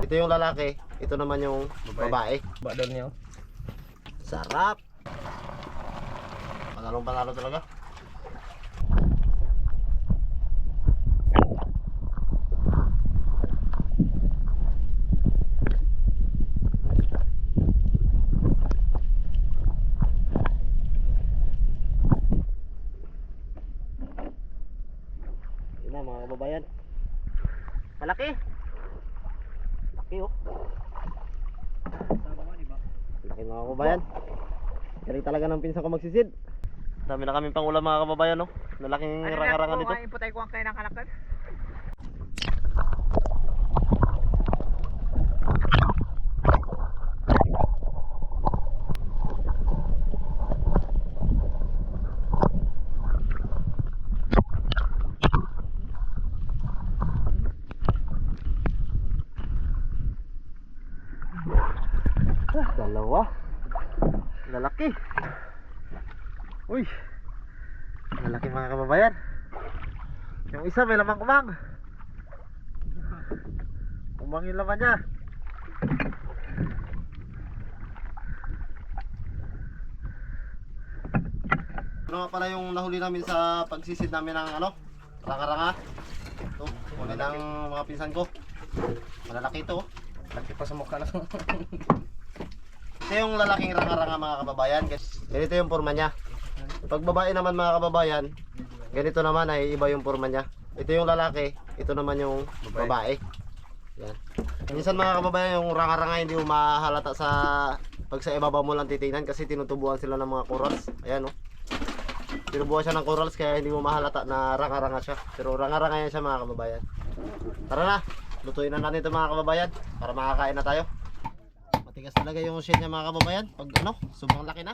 Ito yung lalaki, ito naman yung babae. Badal niya. oh. Sarap! Panalong panalo talaga. Yun na mga kababayan. Malaki! Laki oh. Laki mga kababayan. Galing talaga ng pinsan ko magsisid. Dami na kaming pangulam mga kababayan, no? Nalaking rangarangan nito. Ano Imputay ko ang kainang kanakan. Dalawa. Lalaki. Uy. Lalaki mga kababayan. Yung isa may lamang kumang. Kumang yung laman niya. Ano nga pala yung nahuli namin sa pagsisid namin ng ano? Ranga-ranga. Ito, huli ng mga pinsan ko. Malalaki ito. oh. Laki pa sa mukha na. Ito yung lalaking ranga-ranga mga kababayan. Ganito yung forma niya. Pag babae naman mga kababayan, ganito naman ay iba yung forma niya. Ito yung lalaki, ito naman yung babae. Yan. Minsan mga kababayan, yung ranga-ranga hindi mo mahalata sa pag sa ibabaw mo lang titingnan kasi tinutubuan sila ng mga corals. Ayan oh. Tinubuan siya ng corals kaya hindi mo mahalata na ranga-ranga siya. Pero ranga-ranga yan siya mga kababayan. Tara na, lutuin na natin ito mga kababayan para makakain na tayo. Matigas talaga yung shell niya mga kababayan. Pag ano, sobrang laki na.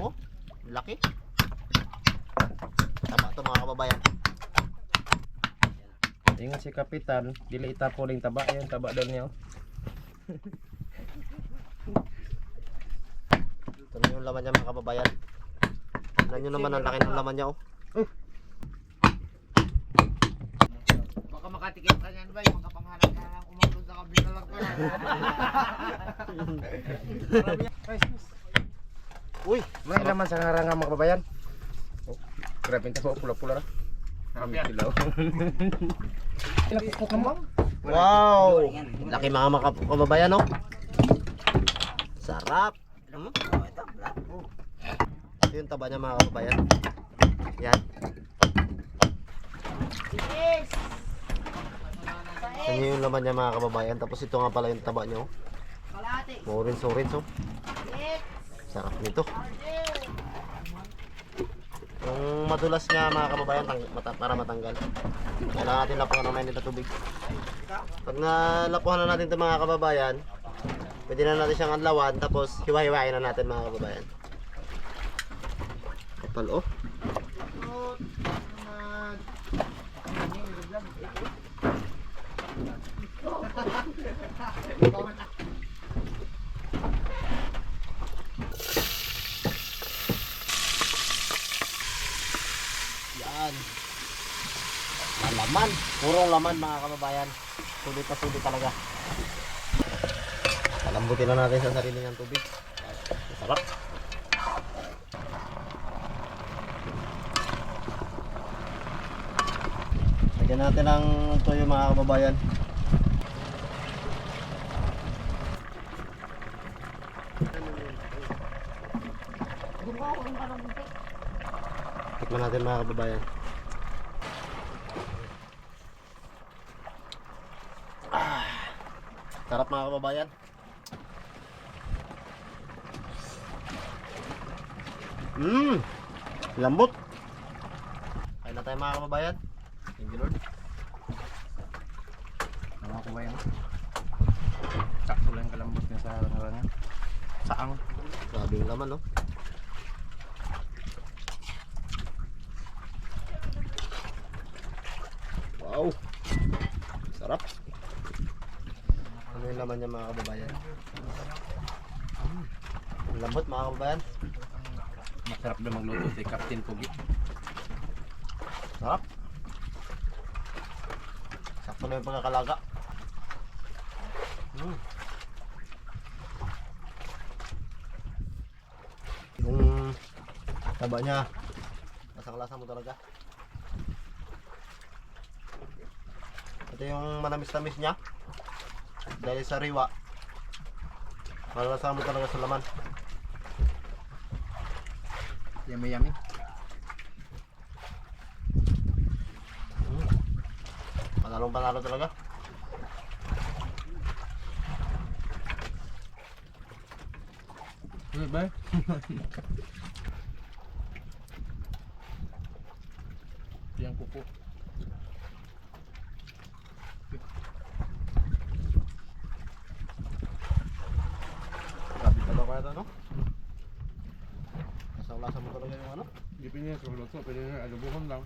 Oh, laki. Tama to mga kababayan. Ingat si Kapitan, dili itapo ning taba yan, taba daw niya. oh. Ito na yung laman niya mga kababayan. Tignan nyo naman ang laki ng laman niya oh. Baka makatikim ka niyan ba? Yung makapangarap sa kabila lang. Uy, May laman sa ngaranga mga kababayan. Oh, grabe yung taba, pula-pula na. Kami sila. ko wow! Laki mga mga kababayan oh. Sarap. Ito yung taba niya mga kababayan. Yan. Yan yung laman niya mga kababayan. Tapos ito nga pala yung taba niya oh. Orange-orange oh. Sarap nito. Yung madulas niya mga kababayan mata, para matanggal. Kailangan natin lapuan ng mainit na tubig. Pag nalapuhan na natin ito mga kababayan, pwede na natin siyang adlawan tapos hiwa-hiwain na natin mga kababayan. Kapal oh. Yan. Malaman. Purong laman mga kababayan. Sulit na sulit talaga. Palambutin na natin sa sarili ng tubig. Sarap. Lagyan natin ng toyo mga kababayan. Tikman natin mga kababayan. Ah, sarap mga kababayan. Mmm! Lambot! Kain na tayo mga kababayan. Thank you Lord. Mga kababayan. Sakto lang kalambot niya sa ngaranga. Saang. Grabe yung laman no. Wow! Sarap! Ano yung laman niya mga kababayan? Mm. Lambot mga kababayan. Masarap na magluto si Captain Pugi. Sarap! Sakto na yung pagkakalaga. Mm. Yung taba niya, lasa mo talaga. Ito yung manamis-tamis niya. Dahil sa riwa. Malasa mo talaga sa laman. Yummy yummy. Mm. Panalong panalo talaga. Ano ba? Kuko. Grabe talaga kaya ito, no? Lasang lasa mo talaga yung ano. Hindi pinili sa pwede na adobohon lang.